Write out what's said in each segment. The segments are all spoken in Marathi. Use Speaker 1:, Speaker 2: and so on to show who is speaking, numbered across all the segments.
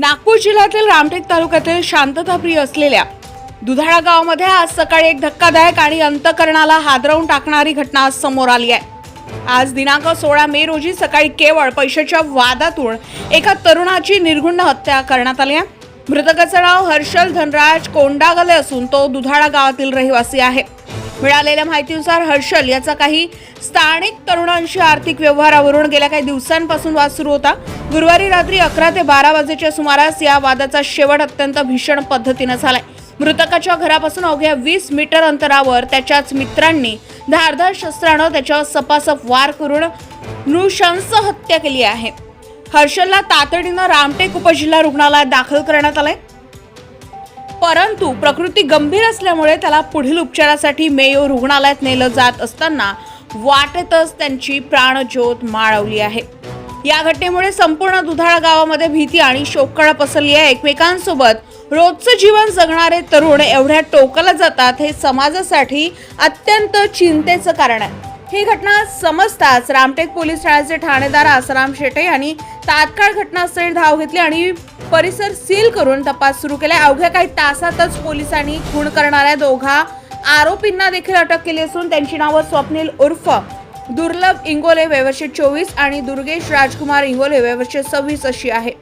Speaker 1: नागपूर जिल्ह्यातील रामटेक तालुक्यातील शांतताप्रिय असलेल्या दुधाळा गावामध्ये आज सकाळी एक धक्कादायक आणि अंतकरणाला हादरवून टाकणारी घटना आज समोर आली आहे. आज दिनांक सोळा मे रोजी सकाळी केवळ पैशाच्या वादातून एका तरुणाची निर्गुण हत्या करण्यात आली आहे. मृतकाचं नाव हर्षल धनराज कोंडागले असून तो दुधाळा गावातील रहिवासी आहे. मिळालेल्या माहितीनुसार हर्षल याचा काही स्थानिक तरुणांशी आर्थिक व्यवहारावरून गेल्या काही दिवसांपासून वाद सुरू होता. गुरुवारी रात्री अकरा ते बारा वाजेच्या सुमारास या वादाचा शेवट अत्यंत भीषण पद्धतीनं झालाय. मृतकाच्या घरापासून अवघ्या वीस मीटर अंतरावर त्याच्याच मित्रांनी धारधार शस्त्रानं त्याच्यावर सपासप वार करून नृशंस हत्या केली आहे. हर्षलला तातडीनं रामटेक उपजिल्हा रुग्णालयात दाखल करण्यात आलंय. परंतु प्रकृती गंभीर असल्यामुळे त्याला पुढील उपचारासाठी मेयो रुग्णालयात नेलं जात असताना वाटेतच त्यांची प्राणज्योत माळवली आहे. या घटनेमुळे संपूर्ण दुधाळा गावामध्ये भीती आणि शोककळा पसरली आहे. एकमेकांसोबत रोजचं जीवन जगणारे तरुण एवढ्या टोकाला जातात हे समाजासाठी अत्यंत चिंतेचं कारण आहे. ही घटना समजताच रामटेक पोलीस ठाण्याचे ठाणेदार आसाराम शेटे यांनी तात्काळ घटनास्थळी धाव घेतली आणि परिसर सील करून तपास सुरू केला. अवघ्या काही तासातच पोलिसांनी खून करणाऱ्या दोघा आरोपींना देखील अटक केली असून त्यांची नावं स्वप्नील उर्फ दुर्लभ इंगोले वयवर्षे चोवीस आणि दुर्गेश राजकुमार इंगोले वयवर्षे सव्वीस अशी आहे.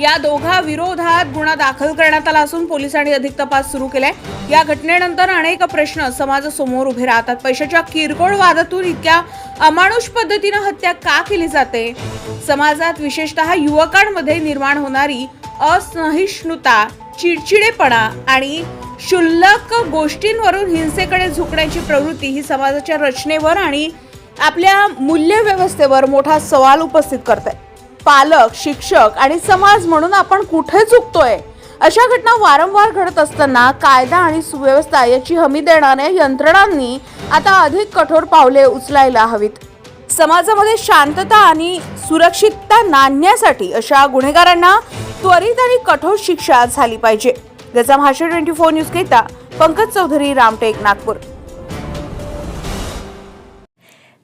Speaker 1: या दोघा विरोधात गुन्हा दाखल करण्यात आला असून पोलिसांनी अधिक तपास सुरू केलाय. या घटनेनंतर अनेक प्रश्न समाजासमोर उभे राहतात. पैशाच्या किरकोळ वादातून इतक्या अमानुष पद्धतीनं हत्या का केली जाते? समाजात विशेषतः युवकांमध्ये निर्माण होणारी असहिष्णुता चिडचिडेपणा आणि क्षुल्लक गोष्टींवरून हिंसेकडे झुकण्याची प्रवृत्ती ही समाजाच्या रचनेवर आणि आपल्या मूल्यव्यवस्थेवर मोठा सवाल उपस्थित करते. पालक शिक्षक आणि समाज म्हणून आपण कुठे चुकतोय? अशा घटना वारंवार घडत असताना कायदा आणि सुव्यवस्था याची हमी देणाऱ्या यंत्रणांनी आता अधिक कठोर पावले उचलायला हवीत. समाजामध्ये शांतता आणि सुरक्षितता नांदण्यासाठी अशा गुन्हेगारांना त्वरित आणि कठोर शिक्षा झाली पाहिजे. त्याचा भाषण ट्वेंटी फोर न्यूज घेता पंकज चौधरी रामटेक नागपूर.